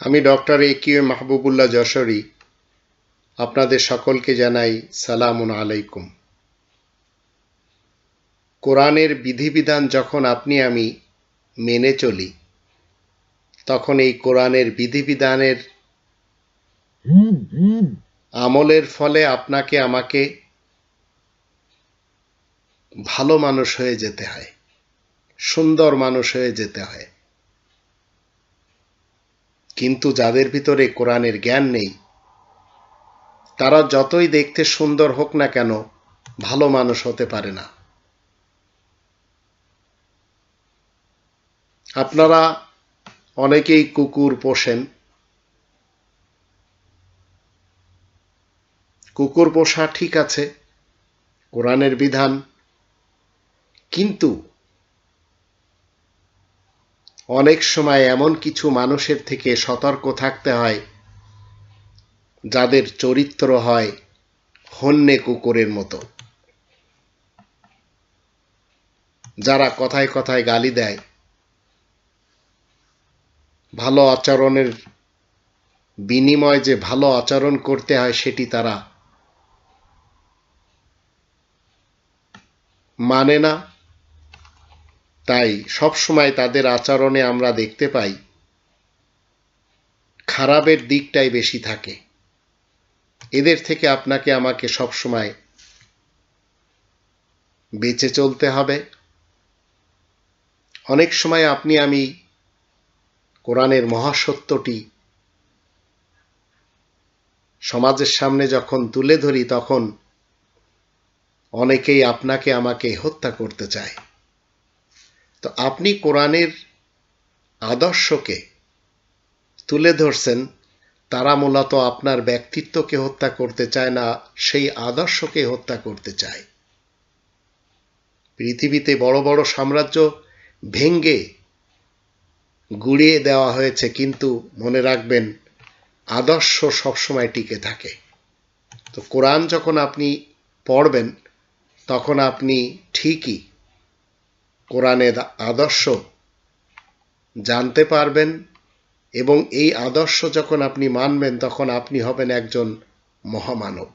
আমি doctor A Q Mahbubullah Jashori, আপনাদের সকলকে জানাই সালামুন আলাইকুম। কোরআনের বিধিবিধান যখন আপনি আমি মেনে চলি, তখন এই কোরআনের বিধিবিধানের আমলের ফলে আপনাকে আমাকে ভালো মানুষ হয়ে যেতে হয়, সুন্দর মানুষ হয়ে যেতে হয়। কিন্তু যাদের ভিতরে কোরআনের জ্ঞান নেই, তারা যতই দেখতে সুন্দর হোক না কেন, ভালো মানুষ হতে পারে না। আপনারা অনেকেই কুকুর পোষেন। কুকুর পোষা ঠিক আছে, কোরআনের বিধান, কিন্তু অনেক সময় এমন কিছু মানুষের থেকে সতর্ক থাকতে হয়, যাদের চরিত্র হয় হন্যে কুকুরের মতো। যারা কথায় কথায় গালি দেয়। ভালো আচরণের বিনিময় যে ভালো আচরণ করতে হয় সেটি তারা মানে না তাই সবসময় তাদের আচরণে আমরা দেখতে পাই, খারাপের দিকটাই বেশি থাকে। এদের থেকে আপনাকে আমাকে সবসময় বেঁচে চলতে হবে। অনেক সময় আপনি আমি কোরআনের মহাসত্যটি সমাজের সামনে যখন তুলে ধরি, তখন অনেকেই আপনাকে আমাকে হত্যা করতে চায়। তো আপনি কোরআনের আদর্শকে তুলে ধরছেন, তারা মূলত আপনার ব্যক্তিত্বকে হত্যা করতে চায় না, সেই আদর্শকে হত্যা করতে চায়। পৃথিবীতে বড় বড় সাম্রাজ্য ভেঙ্গে গুড়িয়ে দেওয়া হয়েছে, কিন্তু মনে রাখবেন, আদর্শ সবসময় টিকে থাকে। তো কোরআন যখন আপনি পড়বেন, তখন আপনি ঠিকই কোরআনের আদর্শ জানতে পারবেন এবং এই আদর্শ যখন আপনি মানবেন, তখন আপনি হবেন একজন মহামানব।